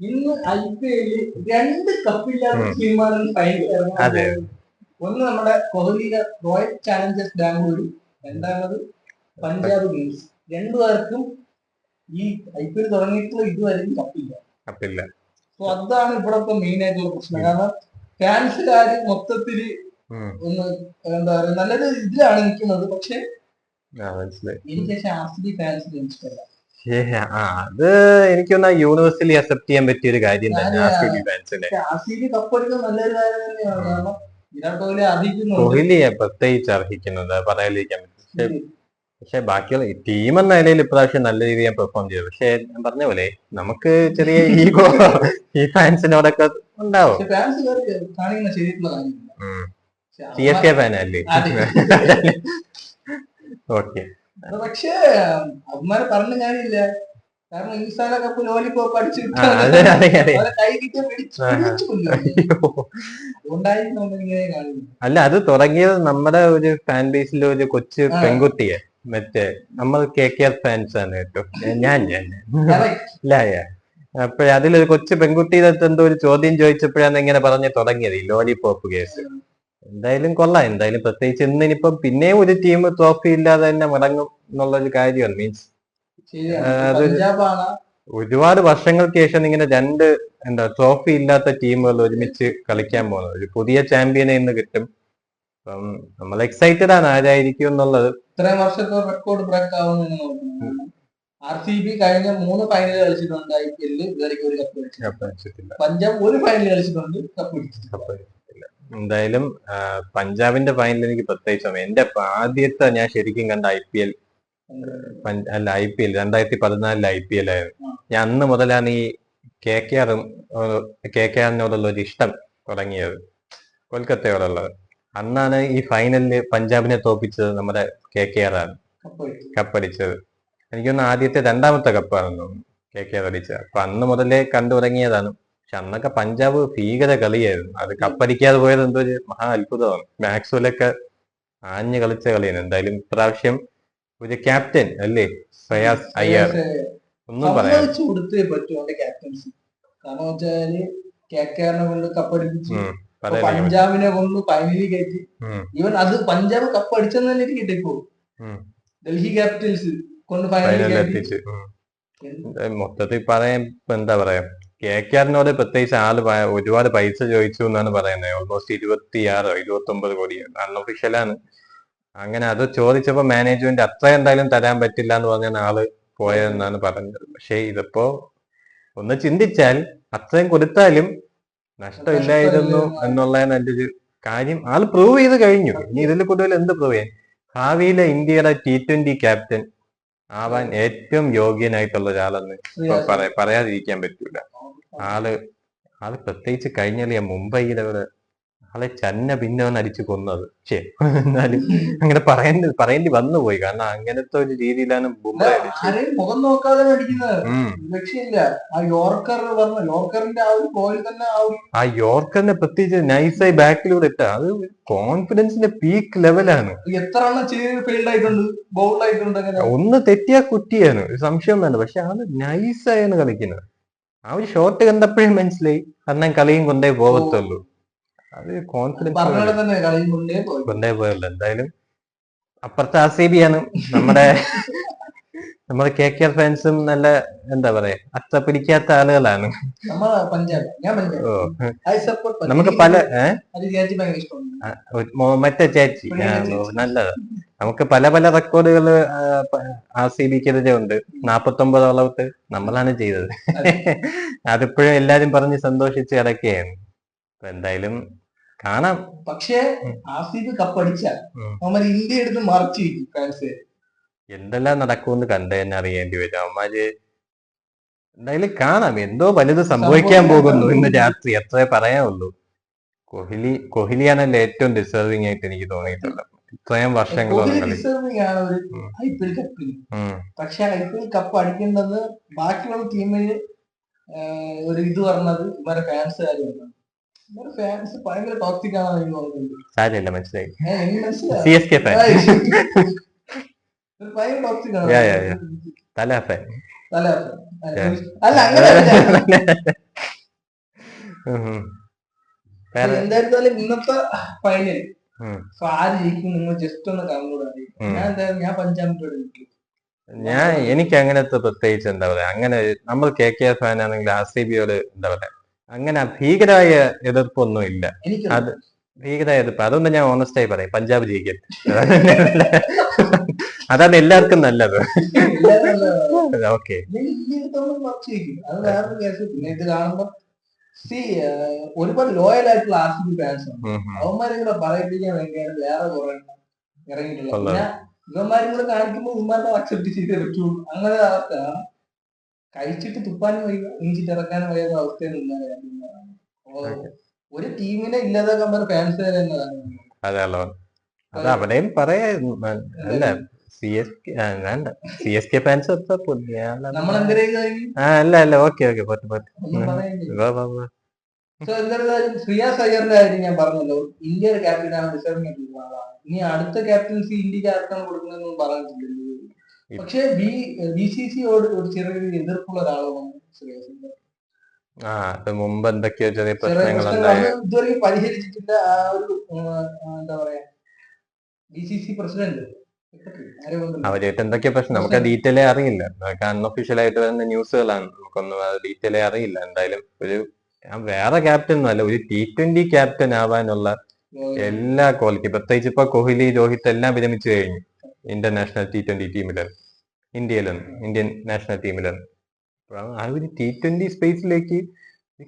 ഇന്ന് I P എല്ലിൽ രണ്ട് കപ്പില്ലാത്ത. ടീമാണ് ഫൈനൽ. ഒന്ന് നമ്മുടെ കോഹ്ലിയുടെ റോയൽ ചാലഞ്ചേഴ്സ് ബാംഗ്ലൂരും രണ്ടാമത് പഞ്ചാബ് കിങ്സ്. രണ്ടുപേർക്കും ഈ ഐ പി എൽ തുടങ്ങിയിട്ടുള്ള ഇതുവരെയും കപ്പില്ല. കപ്പില്ല. സോ അതാണ് ഇവിടത്തെ മെയിൻ ആയിട്ടുള്ള പ്രശ്നം. കാരണം ഫാൻസുകാര് മൊത്തത്തിൽ ഒന്ന് എന്താ പറയുക നല്ലൊരു ഇതിലാണ് നിൽക്കുന്നത്. പക്ഷെ എനിക്ക് ബി ഫാൻസിന് ഇഷ്ടമല്ല. ആ അത് എനിക്ക് തോന്നുന്നു യൂണിവേഴ്സലി അക്സെപ്റ്റ് ചെയ്യാൻ പറ്റിയ ഒരു കാര്യം തന്നെ ആർ ഫാൻസിന്. കോഹ്ലി കോഹ്ലിയെ പ്രത്യേകിച്ച് അർഹിക്കുന്നത് പറയാതിരിക്കാൻ പറ്റും പക്ഷെ പക്ഷെ ബാക്കിയുള്ള ടീം എന്ന നിലയിൽ ഇപ്രാവശ്യം നല്ല രീതിയിൽ ഞാൻ പെർഫോം ചെയ്തു. പക്ഷെ ഞാൻ പറഞ്ഞ പോലെ നമുക്ക് ചെറിയ ഈഗോ ഈ ഫാൻസിനോടൊക്കെ ഉണ്ടാവും. സി എസ് കെ അതെ. ഓക്കെ. പക്ഷേ അവന്മാരെ പറഞ്ഞു ഞാനില്ല കാരണം ഇൻസാന കപ്പ് ലോലിപ്പോപ്പ് അടിച്ചു അല്ല അത് തുടങ്ങിയത് നമ്മുടെ ഒരു ഫാൻ ബേസിലെ ഒരു കൊച്ചു. പെൺകുട്ടിയെ. മറ്റേ നമ്മൾ കെ കെ ആർ ഫാൻസ് ആണ് കേട്ടോ. ഞാൻ ഞാൻ. ഇല്ല അപ്പോഴ അതിലൊരു കൊച്ചു പെൺകുട്ടിയുടെ എന്തോ ഒരു ചോദ്യം ചോദിച്ചപ്പോഴാണ് ഇങ്ങനെ പറഞ്ഞ് തുടങ്ങിയത് ഈ ലോലിപോപ്പ് കേസ്. എന്തായാലും കൊള്ളാം. എന്തായാലും പ്രത്യേകിച്ച് ഇന്ന് ഇനിയിപ്പം പിന്നെയും ഒരു ടീം ട്രോഫി ഇല്ലാതെ തന്നെ മടങ്ങും എന്നുള്ളൊരു കാര്യമാണ്. മീൻസ് ഒരുപാട് വർഷങ്ങൾക്ക് ശേഷം ഇങ്ങനെ രണ്ട് എന്താ ട്രോഫി ഇല്ലാത്ത ടീമുകൾ ഒരുമിച്ച് കളിക്കാൻ പോകുന്നത്. ഒരു പുതിയ ചാമ്പ്യനെ ഇന്ന് കിട്ടും. അപ്പം നമ്മൾ എക്സൈറ്റഡ് ആണ് ആരായിരിക്കും എന്നുള്ളത്. ഇത്രയും വർഷത്തെ റെക്കോർഡ് ബ്രേക്ക് ആവുന്നു ആർ സി ബി കഴിഞ്ഞ മൂന്ന് ഫൈനൽ കളിച്ചിട്ടുണ്ട് ഐ പി എല്ലിൽ ഇതുവരെയ്ക്കും ഒരു കപ്പ് കളിച്ചിട്ടില്ല പഞ്ചാബ് ഒരു ഫൈനൽ കളിച്ചിട്ടുണ്ട് കപ്പ് കളിച്ചിട്ടുണ്ട് കപ്പ്. എന്തായാലും പഞ്ചാബിന്റെ ഫൈനൽ എനിക്ക് പ്രത്യേകിച്ച്. എന്റെ ആദ്യത്തെ ഞാൻ ശരിക്കും കണ്ട ഐ പി എൽ അല്ല ഐ പി എൽ രണ്ടായിരത്തി പതിനാലിലെ ഐ പി എൽ ആയിരുന്നു. ഞാൻ അന്ന് മുതലാണ് ഈ കെ കെ ആറും കെ കെ ആറിനോടുള്ള ഒരു ഇഷ്ടം തുടങ്ങിയത്. കൊൽക്കത്തയോടുള്ളത്. അന്നാണ് ഈ ഫൈനലിൽ പഞ്ചാബിനെ തോപ്പിച്ചത് നമ്മുടെ കെ കെ അടിച്ചു കപ്പടിച്ചത്. എനിക്കൊന്ന് ആദ്യത്തെ രണ്ടാമത്തെ കപ്പാണെന്ന് തോന്നുന്നു കെ കെ ആർ അടിച്ചത്. അപ്പൊ അന്ന് മുതലേ കണ്ടു തുടങ്ങിയതാണ് പക്ഷെ അന്നൊക്കെ പഞ്ചാബ് ഭീകര കളിയായിരുന്നു. അത് കപ്പടിക്കാതെ പോയത് എന്തോ ഒരു മഹാ അത്ഭുതമാണ്. മാക്സ്വലൊക്കെ ആഞ്ഞു കളിച്ച കളിയാണ്. എന്തായാലും ഇപ്രാവശ്യം ഒരു ക്യാപ്റ്റൻ അല്ലേ? ശ്രേയാസ് അയ്യർ. ഒന്നും പറയാം കൊടുത്തേ പറ്റൂ അവന്റെ ക്യാപ്റ്റൻസി കാരണം വെച്ചാൽ കൊണ്ട് കപ്പടിപ്പിച്ചു ഇപ്പൊ പഞ്ചാബിനെ കൊണ്ട് ഫൈനലിൽ കയറ്റി. ഈവൻ അത് പഞ്ചാബ് കപ്പ് അടിച്ചെന്ന് തന്നെ എനിക്ക് ഉം. ഡൽഹി ക്യാപിറ്റൽസ് കൊണ്ട് ഫൈനലിൽ മൊത്തത്തിൽ പറയാൻ ഇപ്പൊ എന്താ പറയാ? കെ കെ ആറിനോട് പ്രത്യേകിച്ച് ആൾ ഒരുപാട് പൈസ ചോദിച്ചു എന്നാണ് പറയുന്നത്. ഓൾമോസ്റ്റ് ഇരുപത്തി ആറോ ഇരുപത്തി ഒമ്പത് കോടി അൺഒഫീഷ്യലാണ് അങ്ങനെ അത് ചോദിച്ചപ്പോ മാനേജ്മെന്റ് അത്ര എന്തായാലും തരാൻ പറ്റില്ല എന്ന് പറഞ്ഞാൽ ആൾ പോയതെന്നാണ് പറഞ്ഞത്. പക്ഷെ ഇതിപ്പോ ഒന്ന് ചിന്തിച്ചാൽ അത്രയും കൊടുത്താലും നഷ്ടമില്ലായിരുന്നു എന്നുള്ളതാണ് എന്റെ ഒരു കാര്യം. ആൾ പ്രൂവ് ചെയ്ത് കഴിഞ്ഞു. ഇനി ഇതിൽ കൂടുതൽ എന്ത് പ്രൂവ് ചെയ്യാൻ? ഭാവിയിലെ ഇന്ത്യയുടെ ടി ട്വന്റി ക്യാപ്റ്റൻ ആവാൻ ഏറ്റവും യോഗ്യനായിട്ടുള്ള ഒരാളെന്ന് പറയാതിരിക്കാൻ പറ്റൂല. ആൾ ആൾ പ്രത്യേകിച്ച് കഴിഞ്ഞാൽ ഞാൻ മുംബൈയിൽ അവിടെ ആളെ ചന്ന ഭിന്നവൻ അടിച്ചു കൊന്നത്. ശേ എന്നാലും അങ്ങനെ പറയേണ്ടി പറയേണ്ടി വന്നുപോയി കാരണം അങ്ങനത്തെ ഒരു രീതിയിലാണ് മുഖം നോക്കാതെ ആ യോർക്കർ പറഞ്ഞ യോർക്കറിന്റെ ആ ഒരു ബോൾ തന്നെ ആ യോർക്കറിനെ പ്രത്യേകിച്ച് നൈസായി ബാക്കിലൂടെ ഇട്ട അത് കോൺഫിഡൻസിന്റെ പീക്ക് ലെവലാണ്. എത്ര എണ്ണം ചെയ്ത് ഫീൽഡ് ആയിട്ടുണ്ട് ബൗൾ ആയിട്ടുണ്ട് ഒന്ന് തെറ്റിയാ കുറ്റിയാണ് സംശയം വേണ്ട. പക്ഷെ ആൾ നൈസായാണ് കളിക്കുന്നത്. ആ ഒരു ഷോട്ട് കണ്ടപ്പോഴും മനസ്സിലായി. കാരണം കളിയും കൊണ്ടേ പോകത്തുള്ളൂ അത് കോൺഫിഡൻസ് കൊണ്ടേ പോയല്ലോ എന്തായാലും അപ്പുറത്തെ ആർ സി ബി ആണ് നമ്മുടെ നമ്മുടെ കെ കെ ആർ ഫാൻസും നല്ല എന്താ പറയാ അത്ര പിടിക്കാത്ത ആളുകളാണ്. നമുക്ക് പല മറ്റേ ചേച്ചി. നല്ലത്. നമുക്ക് പല പല റെക്കോർഡുകൾ ആർ സി ബിക്കെതിരെ ഉണ്ട് നാപ്പത്തൊമ്പതോളത്ത് നമ്മളാണ് ചെയ്തത്. അതെ. അതിപ്പോഴും എല്ലാരും പറഞ്ഞ് സന്തോഷിച്ച് കിടക്കുകയാണ്. അപ്പൊ എന്തായാലും കാണാം. പക്ഷേ. ആർ സി ബി കപ്പടിച്ചാൽ നമ്മൾ ഇന്ത്യ എടുത്ത് മറച്ചു ഫാൻസ്. എന്തെല്ലാം നടക്കുമെന്ന് കണ്ടു തന്നെ അറിയേണ്ടി വരും. അമ്മാര് എന്തായാലും കാണാം. എന്തോ വലുത് സംഭവിക്കാൻ പോകുന്നു ഇന്ന് രാത്രി. അത്രേ പറയാനുള്ളൂ. കോഹ്ലി കോഹ്ലിയാണല്ലോ ഏറ്റവും ഡിസേർവിംഗ് ആയിട്ട് എനിക്ക് തോന്നിയിട്ടുള്ളത്. ഇത്രയും വർഷങ്ങളൊന്നും. ഐ പി എൽ കപ്പിന് പക്ഷെ ഐ പി എൽ കപ്പ് അടിക്കേണ്ടത് ബാക്കിയുള്ള ടീമിന് ഒരു ഇത് പറഞ്ഞത് ഇവരെ ഫാൻസുകാർ ഇവരെ ഫാൻസ് ഭയങ്കര ടോക്സിക് ആണെന്ന് എനിക്ക് തോന്നുന്നുണ്ട്. മനസ്സിലായി. ഏ, എനിക്ക് മനസ്സിലായി സി എസ് കെ ഫാൻ ഭയങ്കര ടോക്സിക് ആണ് Yeah, yeah, yeah. Thala fan അല്ല അങ്ങനെ എന്തായിരുന്നാലും ഇന്നത്തെ ഫൈനൽ സോ ആര് ജയിക്കും നിങ്ങൾ ജസ്റ്റ് ഒന്ന് കണ്ണൂടെ അറിയിക്കും ഞാൻ എന്തായാലും ഞാൻ പഞ്ചാബിനോട് നിൽക്കും ഞാൻ എനിക്ക് അങ്ങനത്തെ പ്രത്യേകിച്ച് എന്താ പറയാ അങ്ങനെ നമ്മൾ കെ കെ എഫ് ഫാൻ ആണെങ്കിൽ ആർ സി ബിയോട് എന്താ പറയാ അങ്ങനെ ഭീകരമായ എതിർപ്പൊന്നും ഇല്ല. അത് ഭീകരമായ എതിർപ്പ്. അതൊന്നും ഞാൻ ഓണസ്റ്റായി പറയാം പഞ്ചാബ് ജയിക്കും. അതാണ് എല്ലാവർക്കും നല്ലത്. ഓക്കെ ഇത് കാണുമ്പോ സി ഒരുപാട് ലോയൽ ആയിട്ടുള്ള ആർ സി ബി ഫാൻസ് ഉണ്ട് അവന്മാരെ കൂടെ പറയിപ്പിക്കാൻ വേണ്ടിയാണ് വേറെ കുറെ ഇറങ്ങിയിട്ടുള്ളത്. പിന്നെ ഇവന്മാരും കൂടെ കാണിക്കുമ്പോൾ ഇവന്മാരുടെ അക്സെപ്റ്റ് ചെയ്തേ പറ്റുള്ളൂ അങ്ങനെ അവസ്ഥയാണ് കഴിച്ചിട്ട് തുപ്പാനും വയ്യ ഇഞ്ചിട്ട് ഇറക്കാനും വയ്യാത്ത അവസ്ഥയിൽ ഒരു ടീമിനെ ഇല്ലാതാക്കാൻ പറഞ്ഞ ഫാൻസ് അതല്ലോ അത് അവിടെയും പറയാ അല്ല സി എസ് കെ വേണ്ട സി എസ് കെ ഫാൻസ് ആ അല്ല അല്ല ഓക്കെ ഓക്കെ. സോ എന്തായാലും ശ്രീയാസ് അയ്യറിന്റെ കാര്യം? ഞാൻ പറഞ്ഞല്ലോ. ഇന്ത്യയുടെ ക്യാപ്റ്റനാണ് റിസർവ് ചെയ്തിട്ടുള്ള ആളാണ് ഇനി അടുത്ത ക്യാപ്റ്റൻസി ഇന്ത്യയ്ക്ക് ആർക്കാണ് കൊടുക്കുന്നതെന്നും പറഞ്ഞിട്ടില്ല പക്ഷെ ബി ബി സി സിയോട് ഒരു ചെറിയൊരു എതിർപ്പുള്ള ഒരാളാണ് ശ്രീയാസ് ആ അത് മുമ്പ് എന്തൊക്കെയോ ചെറിയ അത് ഇതുവരെ പരിഹരിച്ചിട്ടില്ല. ആ ഒരു എന്താ പറയാ? B C C president. അവരായിട്ട് എന്തൊക്കെയാ പ്രശ്നം? നമുക്ക് ഡീറ്റെയിൽ അറിയില്ല. നമുക്ക് അൺഒഫീഷ്യൽ ആയിട്ട് വരുന്ന ന്യൂസുകളാണ് നമുക്കൊന്നും ഡീറ്റെയിൽ അറിയില്ല. എന്തായാലും ഒരു വേറെ ക്യാപ്റ്റൻ അല്ല. ഒരു ടി ട്വന്റി ക്യാപ്റ്റൻ ആവാനുള്ള എല്ലാ ക്വാളിറ്റി പ്രത്യേകിച്ച് ഇപ്പൊ കോഹ്ലി രോഹിത് എല്ലാം വിരമിച്ചു കഴിഞ്ഞു ഇന്റർനാഷണൽ ടി ട്വന്റി ടീമിലാണ് ഇന്ത്യയിലാണ് ഇന്ത്യൻ നാഷണൽ അപ്പൊ ആ ഒരു ടി ട്വന്റി സ്പേസിലേക്ക്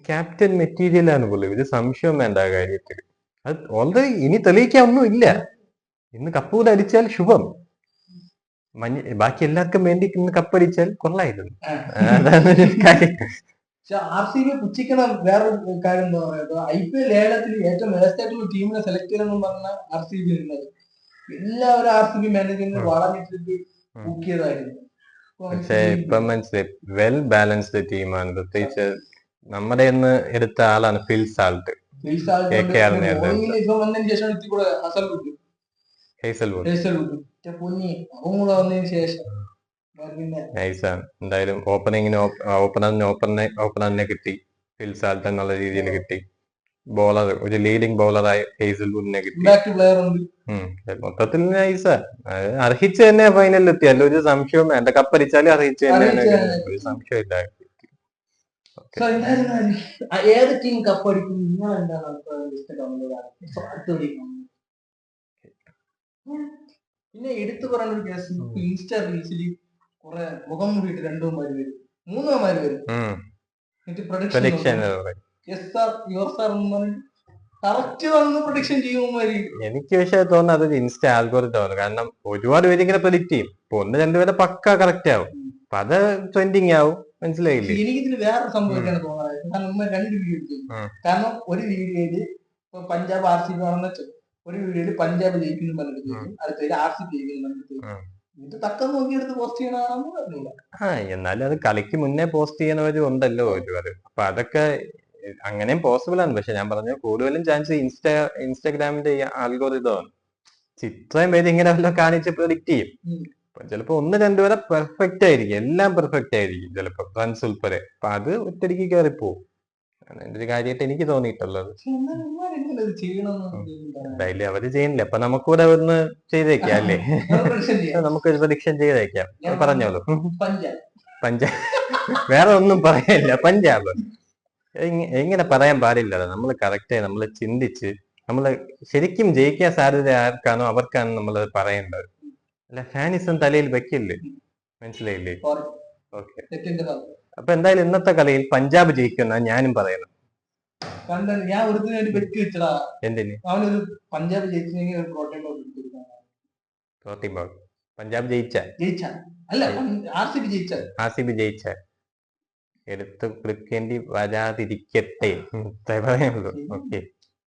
ക്യാപ്റ്റൻ മെറ്റീരിയൽ ആണ് പുള്ളി. ഒരു സംശയം വേണ്ട കാര്യത്തിൽ. അത് ഓൾറെഡി ഇനി തെളിയിക്കാൻ ഒന്നും ഇല്ല. ഇന്ന് കപ്പ് ധരിച്ചാൽ ശുഭം. മഞ്ഞ ബാക്കി എല്ലാവർക്കും വേണ്ടി ഇന്ന് കപ്പടിച്ചാൽ കൊള്ളായിരുന്നു. അതാണ് കാര്യം. ആർ സി ബി പുച്ഛിക്കണ വേറൊരു കാര്യം എന്താ പറയാ ഐ പി എൽ ലേലത്തിൽ ഏറ്റവും ടീമിനെ സെലക്ട് ചെയ്തെന്നും പറഞ്ഞ ആർ സി ബി ഇരുന്നത് എല്ലാവരും ആർ സി ബി മാനേജ്മെന്റ് വളഞ്ഞിട്ട് ഊക്കിയതായിരുന്നു പക്ഷേ ഇപ്പം മനസ്സിലായി വെൽ ബാലൻസ്ഡ് ടീമാണ്. പ്രത്യേകിച്ച് നമ്മുടെ ഇന്ന് എടുത്ത ആളാണ് ഫിൽ സാൾട്ട് ഫിൽ സാൾട്ട് ഉണ്ട്. എന്തായാലും ഓപ്പണിങ്ങിന് ഓപ്പണറിന് ഓപ്പണിനെ ഓപ്പണറിനെ കിട്ടി. ഫിൽസാൽട്ട് എന്നുള്ള രീതിയിൽ കിട്ടി. ബോളർ ഒരു ലീഡിംഗ് ബോളറായ ഹേസൽവുഡിനെ കിട്ടി. മൊത്തത്തിൽ നൈസാ അർഹിച്ച് തന്നെ ഫൈനലിൽ എത്തി. അല്ല ഒരു സംശയവും വേണ്ട. കപ്പടിച്ചാലും അർഹിച്ച് തന്നെ. ഒരു സംശയമില്ല ഏത് ടീം കപ്പടിക്കും പിന്നെ എടുത്തു പറയുന്ന ഒരു കേസ് ഇൻസ്റ്റാ റീൽസിൽ കുറെ മുഖം മൂടിയിട്ട് രണ്ടുമാര് വരും. മൂന്നുമാര് വരും. എന്നിട്ട് prediction yes sir your sir എന്ന് പറഞ്ഞു കറക്റ്റ് വന്ന് പ്രൊഡിക്ഷൻ ചെയ്യുമാര് എനിക്ക് പക്ഷേ തോന്നുന്നത് അതൊരു ഇൻസ്റ്റ ആൽഗോറിതമാണ് കാരണം ഒരുപാട് പേര് ഇങ്ങനെ പ്രഡിക്റ്റ് ചെയ്യും. ഇപ്പൊ ഒന്ന് രണ്ടുപേരെ പക്ക കറക്റ്റ് ആവും. അപ്പൊ അത് ട്രെൻഡിങ് ആവും. മനസ്സിലായില്ലേ? എനിക്ക് ഇതിന് വേറെ സംഭവിക്കാണ് തോന്നുന്നത് കാരണം ഉമ്മ രണ്ട് വീഡിയോ കാരണം ഒരു വീഡിയോയിൽ പഞ്ചാബ് ആർ സി ബി ആണെന്ന് വെച്ചോ. ഒരു വീഡിയോയിൽ പഞ്ചാബ് ജയിക്കുന്നു പറഞ്ഞിട്ട് ചോദിക്കും അടുത്തതിൽ ആർ സി ജയിക്കുന്നു പറഞ്ഞിട്ട് ചോദിക്കും ഇത് തക്കം നോക്കിയെടുത്ത് പോസ്റ്റ് പറഞ്ഞില്ല ആ എന്നാലും അത് കളിക്ക് മുന്നേ പോസ്റ്റ് ചെയ്യുന്നവരും ഉണ്ടല്ലോ ഒരുപാട്. അപ്പൊ അതൊക്കെ അങ്ങനെയും പോസിബിൾ ആണ്. പക്ഷെ ഞാൻ പറഞ്ഞു കൂടുതലും ചാൻസ് ഇൻസ്റ്റാ ഇൻസ്റ്റാഗ്രാമിന്റെ ഈ ആൽഗോറിതമാണ് ഇത്രയും പേര് ഇങ്ങനെ വല്ലതും കാണിച്ച് പ്രൊഡിക്റ്റ് ചെയ്യും. ചിലപ്പോ ഒന്ന് രണ്ടുപേരെ പെർഫെക്റ്റ് ആയിരിക്കും. എല്ലാം പെർഫെക്റ്റ് ആയിരിക്കും ചിലപ്പോ റൺസ് ഉൾപ്പെടെ. അപ്പൊ അത് ഒറ്റടിക്ക് കയറിപ്പോവും അതാണ് എന്റെ ഒരു കാര്യമായിട്ട് എനിക്ക് തോന്നിയിട്ടുള്ളത്. എന്തായാലും അവർ ചെയ്യുന്നില്ല. അപ്പൊ നമുക്കൂടെ ഒന്ന് ചെയ്തേക്കാം അല്ലേ. നമുക്കൊരു പ്രഡിക്ഷൻ ചെയ്തേക്കാം. പറഞ്ഞോളൂ. പഞ്ചാബ്. വേറെ ഒന്നും പറയാനില്ല പഞ്ചാബ്. എങ്ങ- എങ്ങനെ പറയാൻ പാടില്ല നമ്മൾ കറക്റ്റായി നമ്മൾ ചിന്തിച്ച് നമ്മൾ ശരിക്കും ജയിക്കാൻ സാധ്യത ആർക്കാണോ അവർക്കാണ് നമ്മൾ പറയേണ്ടത്. അല്ല ഫാനിസം തലയിൽ വെക്കില്ലേ? മനസ്സിലായില്ലേ? ഓക്കെ അപ്പൊ എന്തായാലും ഇന്നത്തെ കളിയിൽ പഞ്ചാബ് ജയിക്കുന്ന ഞാനും പറയുന്നു കണ്ടോ ഞാൻ ഒരു വേണ്ടി വെച്ച് വെച്ചടാ. എന്തിന്? അവനൊരു പഞ്ചാബ് ജയിച്ചില്ലെങ്കിൽ ഒരു protein powder protein powder Punjab ജയിച്ച ജയിച്ച അല്ല ആർ സി ബി ജയിച്ച ആർ സി ബി ജയിച്ച എടുത്ത് കൊടുക്കേണ്ടി വരാതിരിക്കട്ടെ പറയുള്ളൂ. പറയാനുള്ളൂ ഓക്കെ.